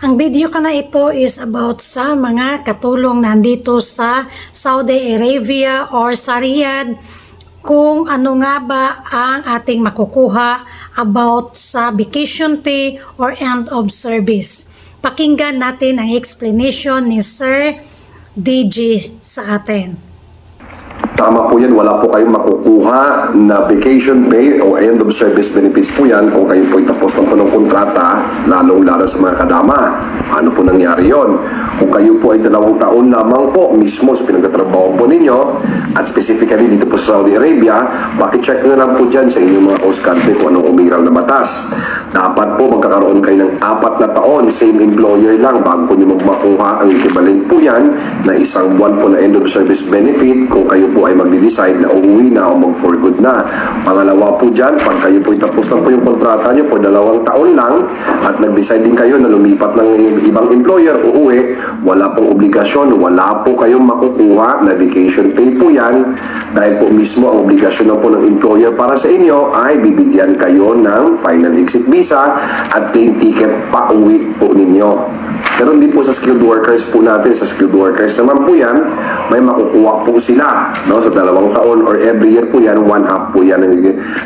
Ang video ko na ito is about sa mga katulong nandito sa Saudi Arabia or sa Riyadh kung ano nga ba ang ating makukuha about sa vacation pay or end of service. Pakinggan natin ang explanation ni Sir DG sa atin. Tama po yan, wala po kayong makukuha na vacation pay o end of service benefits po yan kung kayo po tapos na po ng kontrata, lalong-lalo sa mga kadama. Ano po nangyari yon? Kung kayo po ay dalawang taon lamang po mismo sa pinagtatrabaho po ninyo at specifically dito po sa Saudi Arabia, pakicheck na lang po dyan sa inyong mga host country kung anong umiral na batas. Dapat po magkakaroon kayo ng apat na taon, same employer lang bago nyo magmakuha ang equivalent po yan na isang buwan po na end of service benefit kung kayo po ay magde-decide na uuwi na o mag-for good na. Pangalawa po dyan, pag kayo po tapos na po yung kontrata nyo for dalawang taon lang at nag-decide din kayo na lumipat ng ibang employer, uuwi, wala pong obligasyon, wala po kayong makukuha na vacation pay po yan dahil po mismo ang obligasyon na po ng employer para sa inyo ay bibigyan kayo ng final exit visa at plane ticket pa uwi po ninyo. Pero hindi po sa skilled workers po natin, sa skilled workers naman po yan, may makukuha po sila no, sa dalawang taon or every year po yan, one half po yan.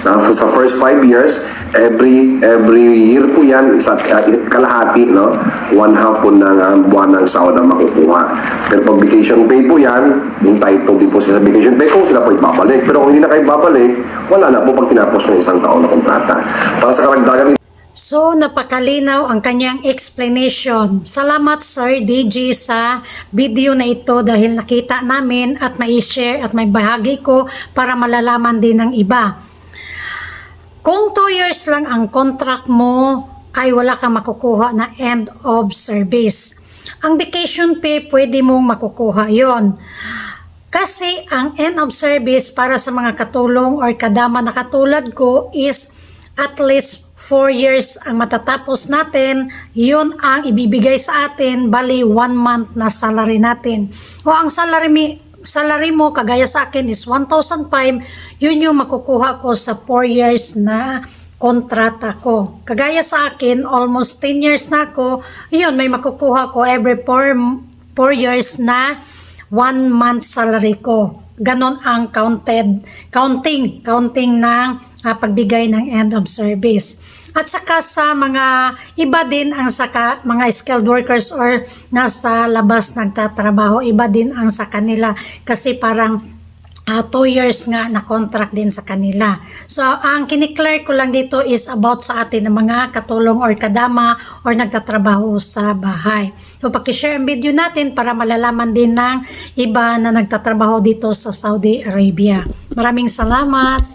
Na sa first five years, every every year po yan, isa, uh, kalahati, no, one half po ng uh, buwan ng sahod ang makukuha. Pero pag vacation pay po yan, yung title din po sa vacation pay kung sila po ibabalik. Pero kung hindi na kayo babalik, wala na po pag tinapos ng isang taon na kontrata. Para sa karagdagan So, napakalinaw ang kanyang explanation. Salamat Sir DG sa video na ito dahil nakita namin at mai-share at may bahagi ko para malalaman din ng iba. Kung 2 years lang ang contract mo, ay wala kang makukuha na end of service. Ang vacation pay, pwede mong makukuha yon. Kasi ang end of service para sa mga katulong or kadama na katulad ko is at least 4 years ang matatapos natin, yun ang ibibigay sa atin, bali 1 month na salary natin. O ang salary, mi, salary mo, kagaya sa akin is 1,005, yun yung makukuha ko sa 4 years na kontrata ko. Kagaya sa akin, almost 10 years na ako, yun, may makukuha ko every 4, 4 years na 1 month salary ko. Ganon ang counted, counting, counting ng ah, pagbigay ng end of service. At saka sa mga iba din ang saka mga skilled workers or nasa labas nagtatrabaho, iba din ang sa kanila kasi parang uh, two years nga na contract din sa kanila. So, ang kiniklear ko lang dito is about sa atin ng mga katulong or kadama or nagtatrabaho sa bahay. So, pakishare ang video natin para malalaman din ng iba na nagtatrabaho dito sa Saudi Arabia. Maraming salamat!